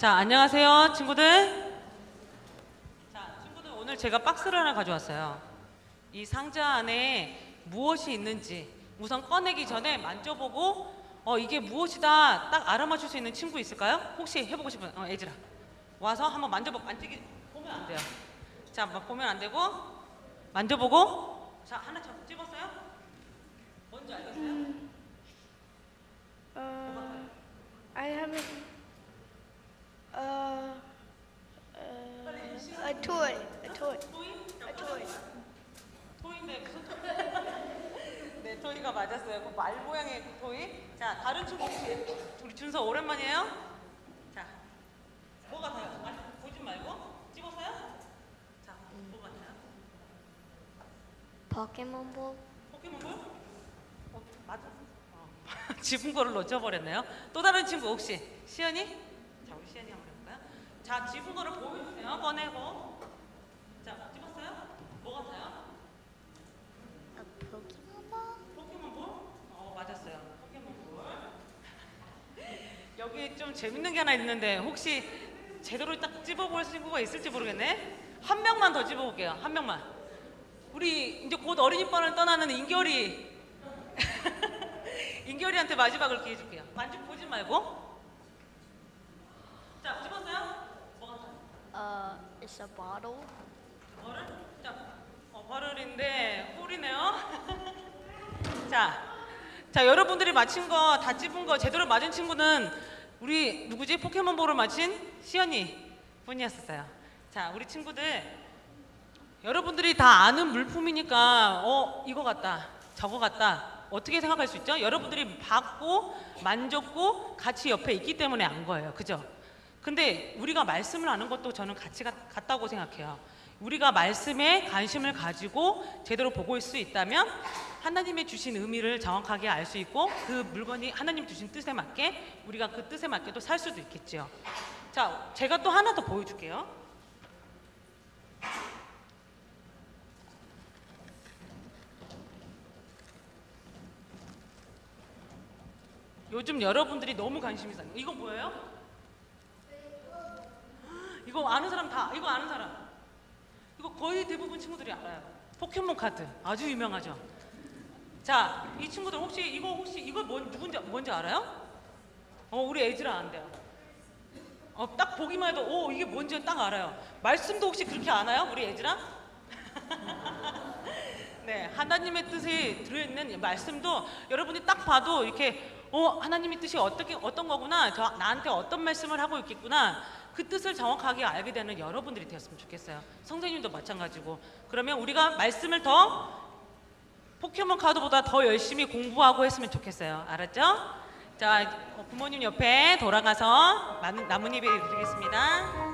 자, 안녕하세요, 친구들. 자, 친구들 오늘 제가 박스를 하나 가져왔어요. 이 상자 안에 무엇이 있는지 우선 꺼내기 전에 만져보고 어 이게 무엇이다 딱 알아맞힐 수 있는 친구 있을까요? 혹시 해보고 싶은 어 애지라 와서 한번 만져보고 만지기 보면 안 돼요. 자, 막 보면 안 되고 만져보고 자 하나 접 집었어요? 뭔지 알겠어요? Uh, I haven't. Uh, uh, a toy. A toy. 토이? A toy. 토이인데 무슨 토이? 네, 토이가 맞았어요. 그 말 모양의 그 토이. 자, 다른 친구 혹시 우리 준서 오랜만이에요? 자, 뭐 같아요? 아니, 보지 말고 찍었어요? 자, 뭐 같아요? 포켓몬볼 포켓몬볼? 어, 맞아. 어. 집은 거를 놓쳐버렸네요. 또 다른 친구 혹시 시연이? 자, 우리 시연이 한번? 자, 집은 거를 보여주세요. 꺼내고. 자, 찍었어요? 뭐 같아요? 아, 포켓몬볼 포켓몬볼? 어 맞았어요. 포켓몬볼. 여기 좀 재밌는 게 하나 있는데 혹시 제대로 딱 집어볼 친구가 있을지 모르겠네. 한 명만 더 집어볼게요. 한 명만. 우리 이제 곧 어린이집을 떠나는 인결이 인결이한테 마지막을 기회 줄게요. 만지 보지 말고. 자 집었어요? 어 it's a bottle 버를? 자, 어, 버를인데 꿀이네요. 자, 자 여러분들이 맞힌 거다 집은 거 제대로 맞은 친구는 우리 누구지 포켓몬볼을 맞힌 시연이 분이었었어요. 자, 우리 친구들 여러분들이 다 아는 물품이니까 어 이거 같다, 저거 같다 어떻게 생각할 수 있죠? 여러분들이 봤고 만졌고 같이 옆에 있기 때문에 안 거예요, 그죠? 근데 우리가 말씀을 아는 것도 저는 가치가 같다고 생각해요. 우리가 말씀에 관심을 가지고 제대로 보고 있을 수 있다면 하나님의 주신 의미를 정확하게 알 수 있고 그 물건이 하나님 주신 뜻에 맞게 우리가 그 뜻에 맞게 또 살 수도 있겠죠. 자, 제가 또 하나 더 보여줄게요. 요즘 여러분들이 너무 관심이 있어요. 이거 뭐예요? 이거 아는 사람 다 이거 아는 사람. 이거 거의 대부분 친구들이 알아요. 포켓몬 카드 아주 유명하죠. 자 이 친구들 혹시 이거 혹시 이거 뭔 누군지 뭔지 알아요? 어 우리 에이즈라 안돼요. 어 딱 보기만 해도 오 이게 뭔지 딱 알아요. 말씀도 혹시 그렇게 아나요? 우리 에이즈라? 네, 하나님의 뜻이 들어있는 말씀도 여러분이 딱 봐도 이렇게 어 하나님의 뜻이 어떻게 어떤 거구나, 저 나한테 어떤 말씀을 하고 있겠구나 그 뜻을 정확하게 알게 되는 여러분들이 되었으면 좋겠어요. 성도님도 마찬가지고 그러면 우리가 말씀을 더 포켓몬 카드보다 더 열심히 공부하고 했으면 좋겠어요. 알았죠? 자, 어, 부모님 옆에 돌아가서 나뭇잎에 드리겠습니다.